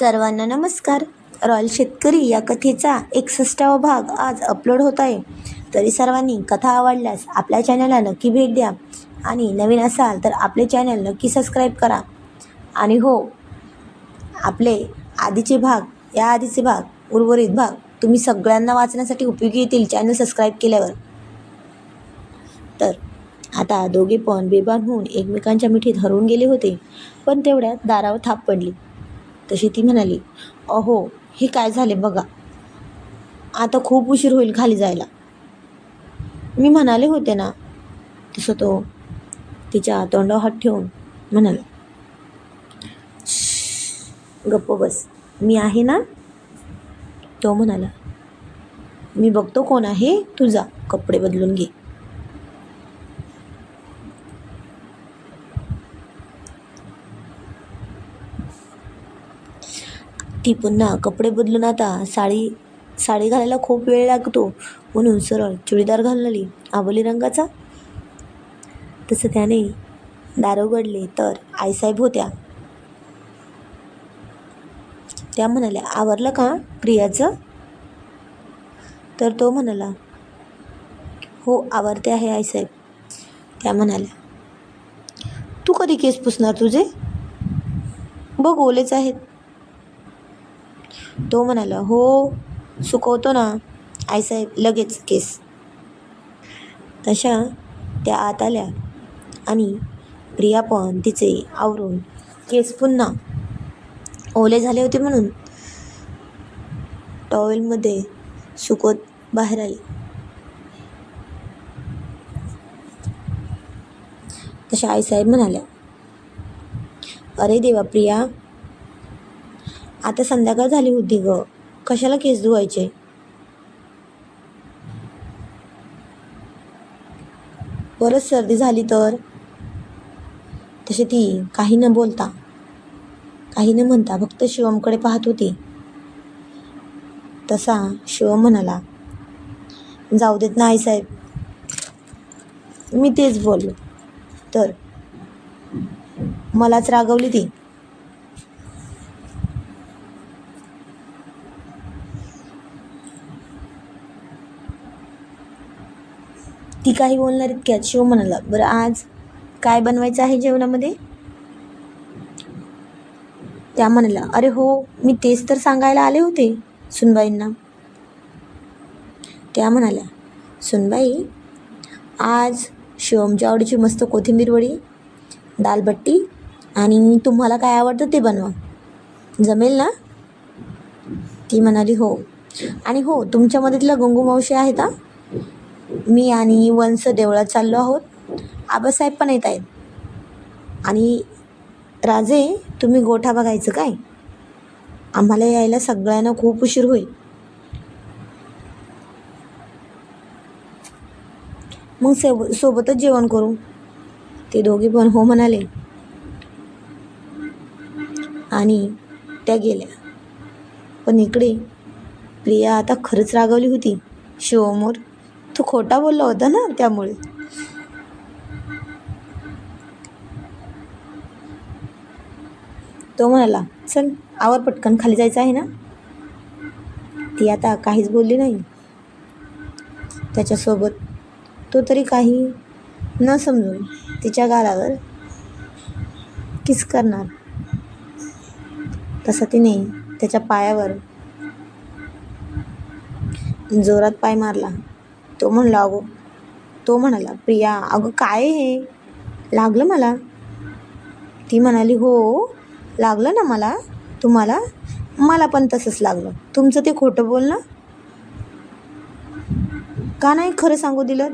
सर्वांना नमस्कार. रॉयल शेतकरी या कथेचा एकसष्टावा भाग आज अपलोड होत आहे. तरी सर्वांनी कथा आवडल्यास आपल्या चॅनलला नक्की भेट द्या. आणि नवीन असाल तर आपले चॅनल नक्की सबस्क्राईब करा. आणि हो आपले आधीचे भाग या आधीचे भाग उर्वरित भाग तुम्ही सगळ्यांना वाचण्यासाठी उपयोगी येतील चॅनल सबस्क्राईब केल्यावर. तर आता दोघे पण बेबान होऊन एकमेकांच्या मिठीत हरवून गेले होते. पण तेवढ्यात दारावर थाप पडली. तशी ती म्हणाली अहो हे काय झाले बघा. आता खूप उशीर होईल खाली जायला. मी म्हणाले होते ना तसं तो तिच्या तोंडावर हात ठेवून म्हणाला गप्प बस. मी आहे ना? तो म्हणाला मी बघतो कोण आहे. तुझा कपडे बदलून घे. ती पुन्हा कपडे बदलून आता साडी साडी घालायला खूप वेळ लागतो. म्हणून सरळ चुडीदार घालणारी आबोली रंगाचा? तसं त्याने दार उघडले तर आईसाहेब होत्या. त्या म्हणाल्या आवरलं का प्रियाचं? तर तो म्हणाला हो आवरते आहे आईसाहेब. त्या म्हणाल्या तू कधी केस पुसणार तुझे? बघ ओलेच आहेत. तो म्हणाला हो सुकवतो ना. आईसाहेब लगेच केस तशा त्या आत आल्या आणि प्रिया पण तिचे आवरून केस पुन्हा ओले झाले होते म्हणून टॉवेलमध्ये सुकवत बाहेर आली. तशा आईसाहेब म्हणाल्या अरे देवा प्रिया आता संध्याकाळ झाली होती ग. कशाला केस धुवायचे? परत सर्दी झाली तर? तशी ती काही न बोलता काही न म्हणता फक्त शिवमकडे पाहत होती. तसा शिवम म्हणाला जाऊ देत नाही साहेब. मी तेच बोललो. तर? मलाच रागवली ती. ती काही बोलणार इतक्यात? शिव म्हणाला बरं आज काय बनवायचं आहे जेवणामध्ये? त्या म्हणाला अरे हो मी तेच तर सांगायला आले होते सुनबाईंना. त्या म्हणाल्या सुनबाई आज शिवमच्या आवडीची मस्त कोथिंबीर वडी दालबट्टी आणि तुम्हाला काय आवडतं ते बनवा. जमेल ना? ती म्हणाली हो. आणि हो तुमच्या मदतीला गंगू मावशी आहेत का मी आणि वंश देवळात चाललो आहोत. आबासाहेब पण येत आहेत. आणि राजे तुम्ही गोठा बघायचं काय? आम्हाला यायला सगळ्यांना खूप उशीर होईल. मग सोब सोबतच जेवण करू. ते दोघे पण हो म्हणाले. आणि त्या गेल्या. पण इकडे प्रिया आता खरंच रागवली होती. शिवमोर तो खोटा बोलला होता ना त्यामुळे. तो म्हणाला चल आवर पटकन खाली जायचं आहे ना? ती आता काहीच बोलली नाही. त्याच्यासोबत तो तरी काही न समजून तिच्या गालावर किस करणार. तसा तिने त्याच्या पायावर जोरात पाय मारला. तो म्हणला अगो. तो म्हणाला प्रिया अगं काय हे? लागलं मला? ती म्हणाली हो लागलं ना मला तुम्हाला? मला पण तसंच लागलं. तुमचं ते खोटं बोलणं का नाही खरं सांगू दिलं?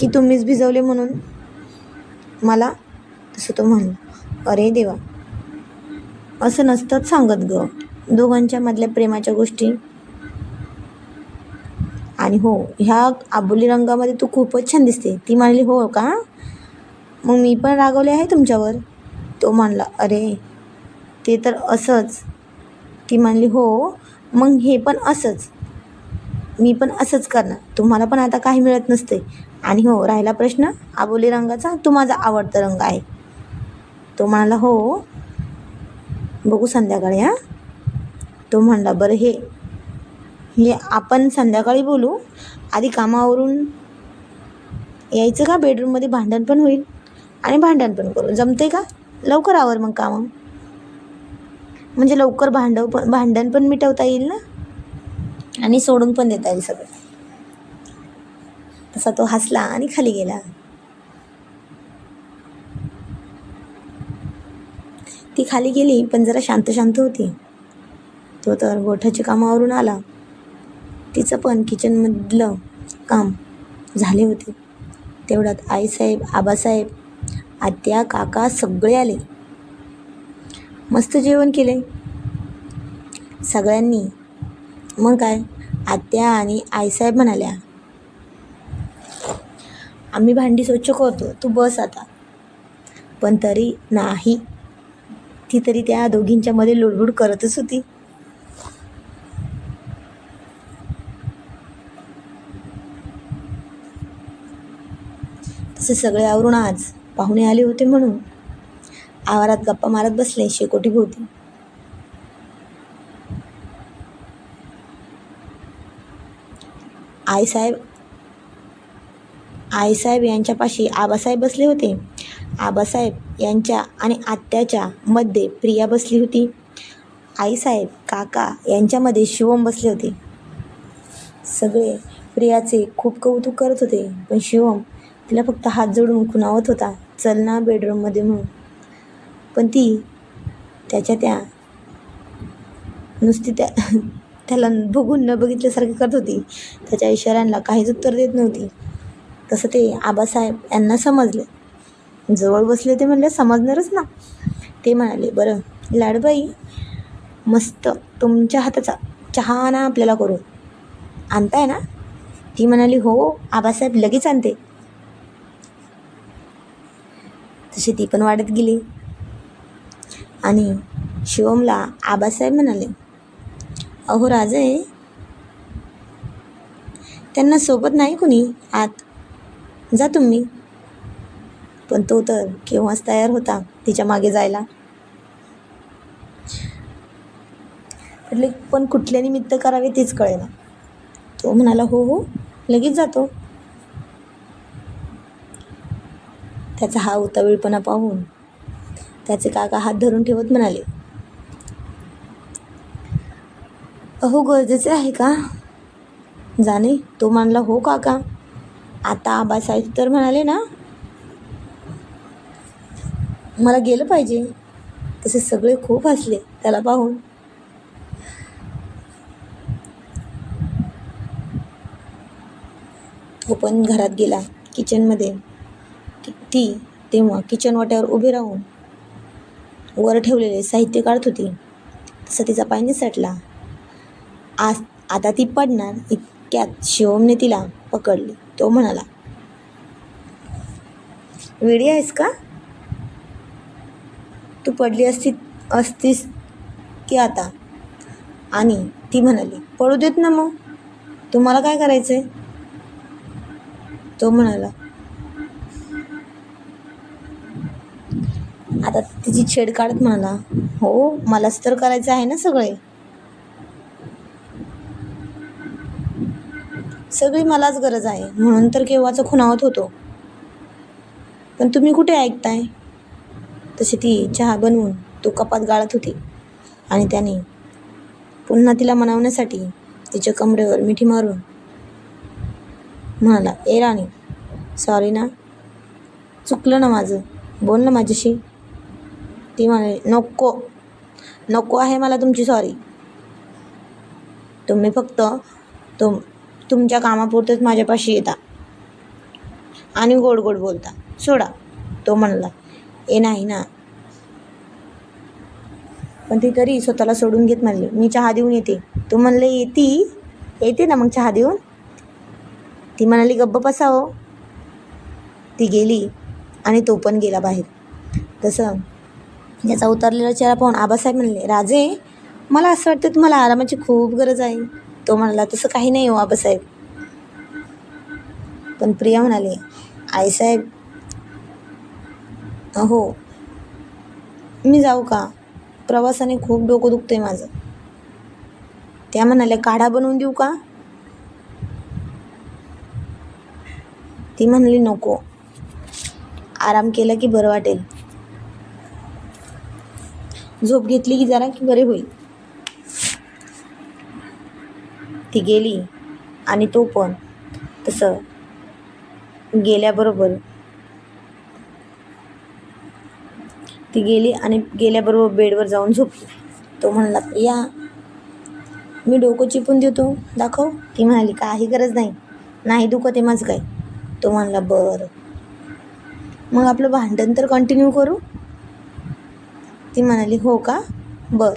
की तुम्हीच भिजवले म्हणून? मला? तसं तो म्हणला अरे देवा असं नसतंच सांगत ग. दोघांच्या मधल्या प्रेमाच्या गोष्टी. आणि हो ह्या आबोली रंगामध्ये तू खूपच छान दिसते. ती म्हणाली हो का? मग मी पण रागवले आहे तुमच्यावर? तो म्हणला अरे ते तर असंच. ती म्हणली हो मग हे पण असंच. मी पण असंच करणार. तुम्हाला पण आता काही मिळत नसते आणि हो राहिला प्रश्न आबोली रंगाचा तो माझा आवडता रंग आहे. तो म्हणाला हो बघू संध्याकाळी हां. तो म्हणला बरं हे हे आपण संध्याकाळी बोलू? आधी कामावरून यायचं का? बेडरूममध्ये भांडण पण होईल आणि भांडण पण करू. जमते का? लवकर आवर मग कामं. म्हणजे लवकर भांडव पण भांडण पण मिटवता येईल ना? आणि सोडून पण देता येईल सगळं. तसा तो हसला आणि खाली गेला. ती खाली गेली पण जरा शांत शांत होती. तो तर गोठ्याच्या कामावरून आला. तिचं पण किचनमधलं काम झाले होते. तेवढ्यात आईसाहेब आबासाहेब आत्या काका सगळे आले. मस्त जेवण केले. सगळ्यांनी. मग काय? आत्या आणि आईसाहेब म्हणाल्या आम्ही भांडी स्वच्छ करतो. तू बस आता. पण तरी नाही. ती तरी त्या दोघींच्यामध्ये लुडबुड करतच होती. तसे सगळे आवरून आज पाहुणे आले होते म्हणून आवारात गप्पा मारत बसले शेकोटी भोवती. आईसाहेब आईसाहेब यांच्यापाशी आबासाहेब बसले होते. आबासाहेब यांच्या आणि आत्याच्या मध्ये प्रिया बसली होती. आईसाहेब काका यांच्यामध्ये शिवम बसले होते. सगळे प्रियाचे खूप कौतुक करत होते पण शिवम तिला फक्त हात जोडून खुणावत होता चल ना बेडरूममध्ये म्हणून. पण ती त्याच्या त्या नुसती त्या त्याला बघून न बघितल्यासारखी करत होती. त्याच्या इशाऱ्यांना काहीच उत्तर देत नव्हती. तसं ते आबासाहेब यांना समजले. जवळ बसले ते म्हणले समजणारच ना. ते म्हणाले बरं लाडबाई मस्त तुमच्या हाताचा चहा ना आपल्याला करून. आणताय ना? ती म्हणाली हो आबासाहेब लगेच आणते. तशी ती पण वाढत गेली. आणि शिवमला आबासाहेब म्हणाले अहो राजे त्यांना सोबत नाही कुणी? आत जा तुम्ही. पण तो तर केव्हाच तयार होता तिच्यामागे जायला. म्हटले पण कुठल्या निमित्त करावे तेच कळेना. तो म्हणाला हो हो लगेच जातो. त्याचा हा उतावीळपणा पाहून त्याचे काका हात धरून ठेवत म्हणाले अहो गरजेचे आहे का? जाणे. तो मानला हो काका. आता आबासाहेब तर म्हणाले ना मला गेलं पाहिजे. तसे सगळे खूप हसले त्याला पाहून. तो पण घरात गेला किचनमध्ये ती तेव्हा किचन वाट्यावर उभी राहून वर ठेवलेले साहित्य काढत होती. तसं तिचा पाय निसटला. आज आता ती पडणार इतक्यात शिवमने तिला पकडली. तो म्हणाला वेडी आहेस का? तू पडली असती असतीस की आता? आणि ती म्हणाली पडू देत ना मग. तुम्हाला काय करायचं आहे तो म्हणाला आता तिची छेड काढत म्हणाला हो मलाच तर करायचं आहे ना सगळे. सगळी मलाच गरज आहे. म्हणून तर केव्हाचं खुणावत होतो. पण तुम्ही कुठे ऐकताय? तशी ती चहा बनवून तो कपात गाळत होती. आणि त्याने पुन्हा तिला मनवण्यासाठी तिच्या कमरेवर मिठी मारून म्हणाला ए राणी सॉरी ना. चुकलं ना माझं. बोल ना माझ्याशी. ती म्हणाली नको. नको आहे मला तुमची सॉरी तुम्ही फक्त तुम तुमच्या कामापुरतंच माझ्यापाशी येता आणि गोड गोड बोलता. सोडा तो म्हणला. ए नाही ना. पण ती तरी स्वतःला सोडून घेत म्हणली. मी चहा देऊन येते. तू म्हणले येती? येते ना मग चहा देऊन? ती म्हणाली गप्प बसावं हो. ती गेली आणि तो पण गेला बाहेर. तसं ज्याचा उतरलेला चेहरा पाहून आबासाहेब म्हणले राजे मला असं वाटतं तुम्हाला आरामाची खूप गरज आहे. तो म्हणाला तसं काही नाही हो आबासाहेब. पण प्रिया म्हणाले आईसाहेब हो मी जाऊ का? प्रवासाने खूप डोकं दुखतंय माझं. त्या म्हणाल्या काढा बनवून देऊ का? ती म्हणाली नको. आराम केला की बरं वाटेल. झोप घेतली की जरा की बरे होईल. ती गेली आणि तो पण. तसं गेल्याबरोबर ती गेली आणि गेल्याबरोबर बेडवर जाऊन झोपली. तो म्हणला या मी डोकं चिपून देतो. दाखव. ती म्हणाली काही गरज नाही. नाही दुखत आहे माझं काय तो म्हणला बरं. मग आपलं भांडण तर कंटिन्यू करू? ती म्हणाली हो का? बर.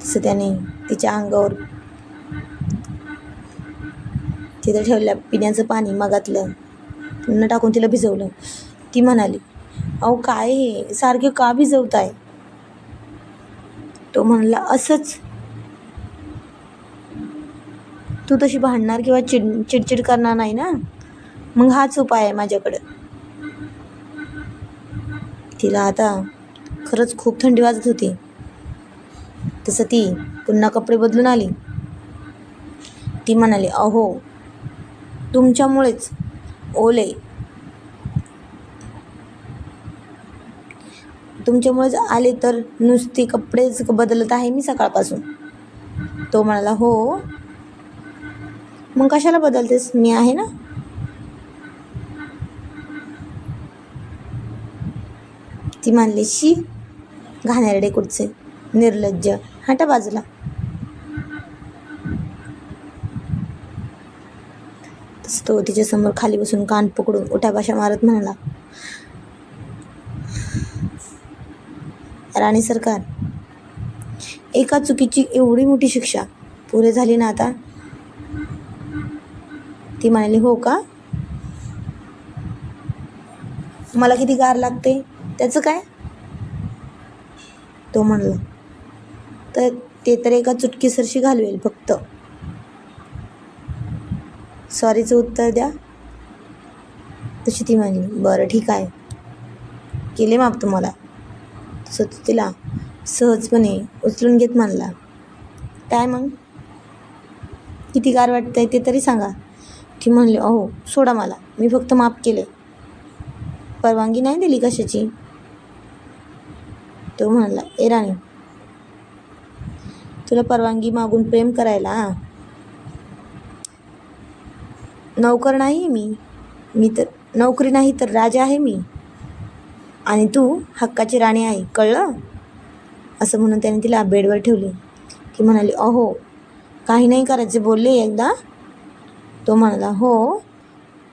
तसं त्याने तिच्या अंगावर तिथं ठेवल्या पिण्याचं पाणी मगातलं पुन्हा टाकून तिला भिजवलं. ती म्हणाली अहो काय हे? सारखे का भिजवताय? तो म्हणला असंच. तू तशी भांडणार किंवा चिड चिडचिड करणार नाही ना? मग हाच उपाय आहे माझ्याकडं. तिला आता खरंच खूप थंडी वाजत होती. तसं ती पुन्हा कपडे बदलून आली. ती म्हणाली अहो तुमच्यामुळेच ओले. तुमच्यामुळेच आले तर नुसती कपडेच बदलत आहे मी सकाळपासून. तो म्हणाला हो. मग कशाला बदलतेस? मी आहे ना. ती मानली शी घाणेरडे कुठचे निर्लज्ज हटा बाजूला. तसं तो तिच्यासमोर खाली बसून कान पकडून उठाभाषा मारत म्हणाला राणी सरकार एका चुकीची एवढी मोठी शिक्षा पुरे झाली ना आता? ती म्हणाली हो का? मला किती गार लागते त्याचं काय? तो म्हणला तर ते तर एका चुटकीसरशी घालवेल फक्त. सॉरीचं उत्तर द्या. तशी ती म्हणली बरं ठीक आहे. केले माप तुम्हाला. तसं तो तिला सहजपणे उचलून घेत म्हणला काय मग? किती गार वाटतंय ते तरी सांगा. ती म्हणली अहो सोडा मला मी फक्त माफ केले. परवानगी नाही दिली कशाची? तो म्हणाला ए राणी तुला परवानगी मागून प्रेम करायला नोकर नाही मी मी तर नोकरी नाही तर राजा आहे मी. आणि तू हक्काची राणी आहे कळलं? असं म्हणून त्याने तिला बेडवर ठेवले. की म्हणाली अहो काही नाही करायचे बोलले एकदा. तो म्हणाला हो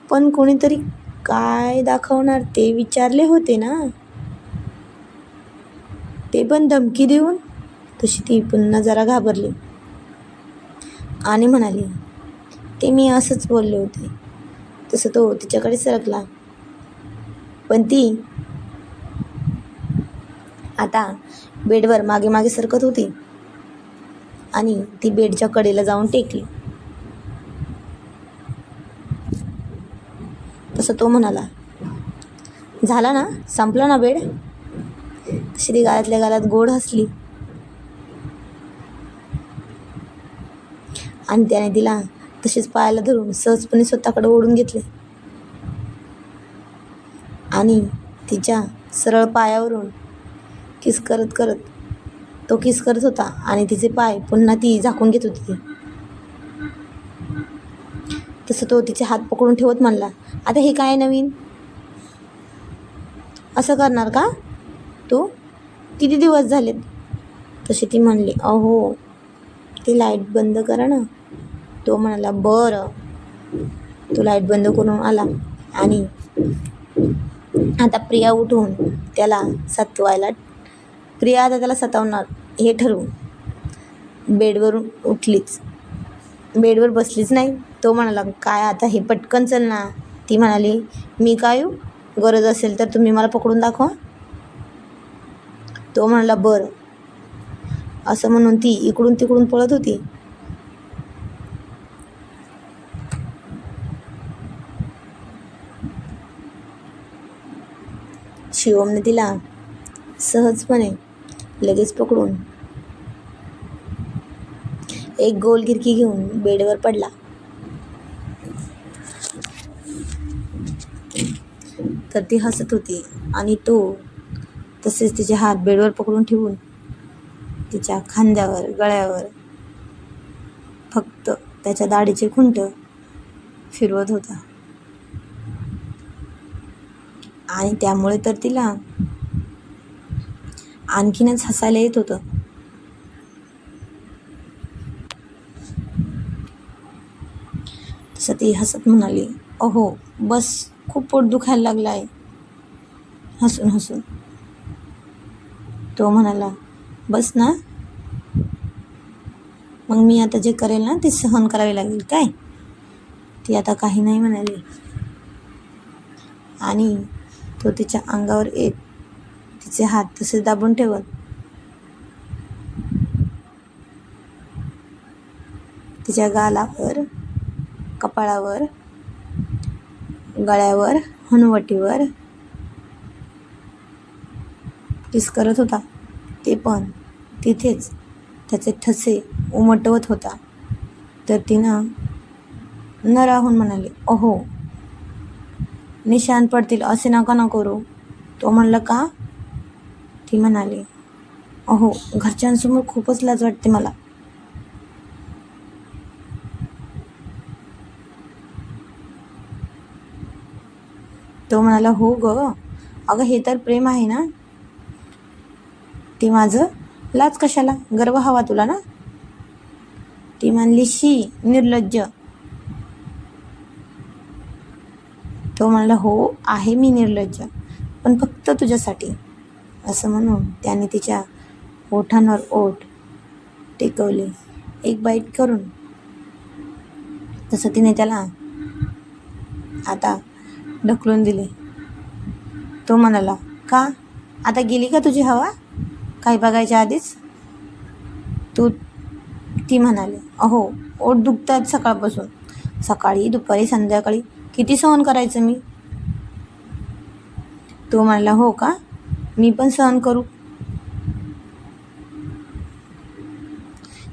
पण कोणीतरी काय दाखवणार ते विचारले होते ना? ते पण धमकी देऊन तशी ती पुन्हा जरा घाबरली. आणि म्हणाली ते मी असंच बोलले होते. तसं तो तिच्याकडे सरकला. पण ती आता बेडवर मागे मागे सरकत होती आणि ती बेडच्या कडेला जाऊन टेकली. तसं तो म्हणाला झाला ना? संपला ना बेड? श्री गाळातल्या गालातल्या गालात गोड हसली. आणि त्याने तिला तसेच पायाला धरून सहजपणे स्वतःकडे ओढून घेतले. आणि तिच्या सरळ पायावरून किस करत करत तो किस करत होता आणि तिचे पाय पुन्हा ती झाकून घेत होती. ती तसं तो तिचे हात पकडून ठेवत म्हणला आता हे काय नवीन? असं करणार का तू? किती दिवस झालेत? तशी ती म्हणली अहो ती लाइट बंद करा ना. तो म्हणाला बरं. तो लाइट बंद करून आला आणि आता प्रिया उठून त्याला सतवायला प्रिया आता त्याला सतावणार हे ठरवून. बेडवरून उठलीच. बेडवर बसलीच नाही. तो म्हणाला काय आता हे पटकन चल ना. ती म्हणाली मी काय येऊ? गरज असेल तर तुम्ही मला पकडून दाखवा. तो म्हणाला बरं. असं म्हणून ती इकडून तिकडून पळत होती. शिवमने तिला सहजपणे लगेच पकडून एक गोल गिरकी घेऊन बेडवर पडला. तर ती हसत होती आणि तो तसेच तिचे हात बेडवर पकडून ठेवून तिच्या खांद्यावर गळ्यावर फक्त त्याच्या दाढीचे खुंट फिरवत होता. आणि त्यामुळे तर तिला आणखीनच हसायला येत होतं. तसं ती हसत म्हणाली अहो बस खूप पोट दुखायला लागलं आहे हसून हसून. तो म्हणाला बस ना. मग मी आता जे करेल ना ते सहन करावे लागेल काय? ती आता काही नाही म्हणाली. आणि तो तिच्या अंगावर येत तिचे हात तसे दाबून ठेवत तिच्या गालावर कपाळावर गळ्यावर हनुवटीवर प्रॅक्टिस करत होता. ते पण तिथेच त्याचे ठसे उमटवत होता. तर तिनं न राहून म्हणाले अहो निशान पडतील असे नका ना करू. तो म्हणलं का? ती म्हणाली अहो घरच्यांसमोर खूपच लाज वाटते मला. तो म्हणाला हो ग. अगं हे तर प्रेम आहे ना? ते माझं लाज कशाला? गर्व हवा तुला ना? ती म्हणली शी निर्लज्ज. तो म्हणला हो आहे मी निर्लज्ज पण फक्त तुझ्यासाठी. असं म्हणून त्याने तिच्या ओठांवर ओठ टेकवले. एक बाईट करून. तसं तिने त्याला आता ढकलून दिले. तो म्हणाला का? आता गेली का तुझी हवा? काही बघायच्या आधीच? तू ती म्हणाली अहो ओठ दुखतात सकाळपासून. सकाळी दुपारी संध्याकाळी. किती सहन करायचं मी? तो म्हणाला हो का? मी पण सहन करू.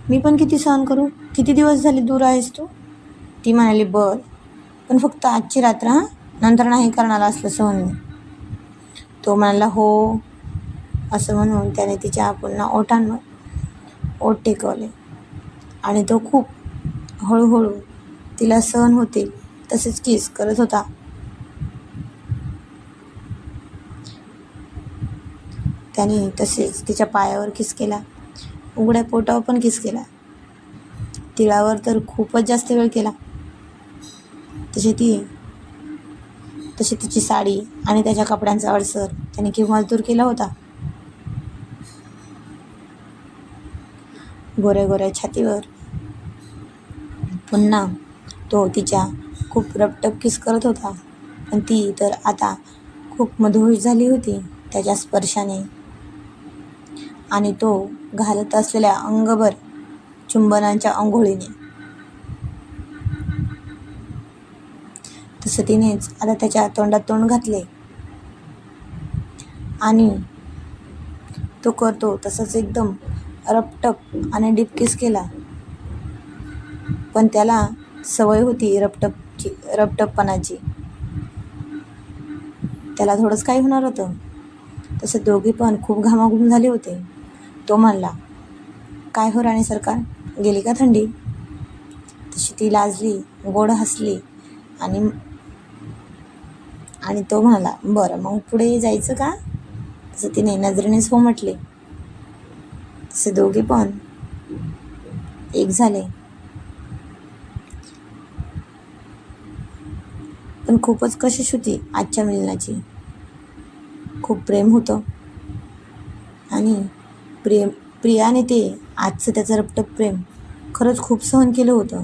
मी पण किती सहन करू? किती दिवस झाले दूर आहेस तू? ती म्हणाली बर. पण फक्त आजची रात्र हां? नंतर नाही करणार असलं सहन मी. तो म्हणाला हो. असं म्हणून त्याने तिच्या पुन्हा ओठांवर ओठ टेकवले. आणि तो खूप हळूहळू तिला सहन होतील तसेच किस करत होता. त्याने तसेच तिच्या पायावर किस केला. उघड्या पोटावर पण किस केला. तिळावर तर खूपच जास्त वेळ केला. तशी ती तशी तिची साडी आणि त्याच्या कपड्यांचा अडसर त्याने किंवा दूर केला होता. गोऱ्या गोऱ्या छातीवर. पुन्हा तो तिच्या खूप रपटप किस करत होता. पण ती तर आता खूप मधुर झाली होती त्याच्या स्पर्शाने. आणि तो घालत असलेल्या अंगभर चुंबनांच्या आंघोळीने. तसं तिनेच आता त्याच्या तोंडात तोंड घातले. आणि तो करतो तसंच एकदम रपटप आणि डिपकिस केला. पण त्याला सवय होती रपटपची रपटपपणाची त्याला थोडंच काही होणार होतं. तसं दोघे पण खूप घामाघूम झाले होते. तो म्हणला काय हो राणी सरकार गेली का थंडी? तशी ती लाजली गोड हसली आणि आणि तो म्हणाला बरं मग पुढे जायचं का? तसं तिने नजरेनेच हो म्हटले. असे दोघे पण एक झाले. पण खूपच कशिश होती आजच्या मिलनाची? खूप प्रेम होतं. आणि प्रेम प्रियाने ते आजचं त्याचं रपटप प्रेम खरंच खूप सहन केलं होतं.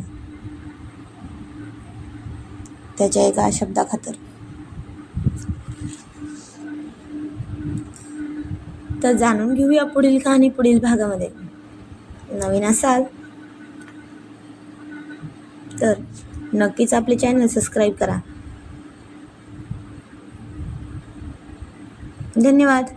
त्याच्या एका शब्दाखातर. तर जाणून घेऊया पुढील कहाणी पुढील भागामध्ये. नवीन असाल तर नक्कीच आपले चॅनल सबस्क्राईब करा. धन्यवाद.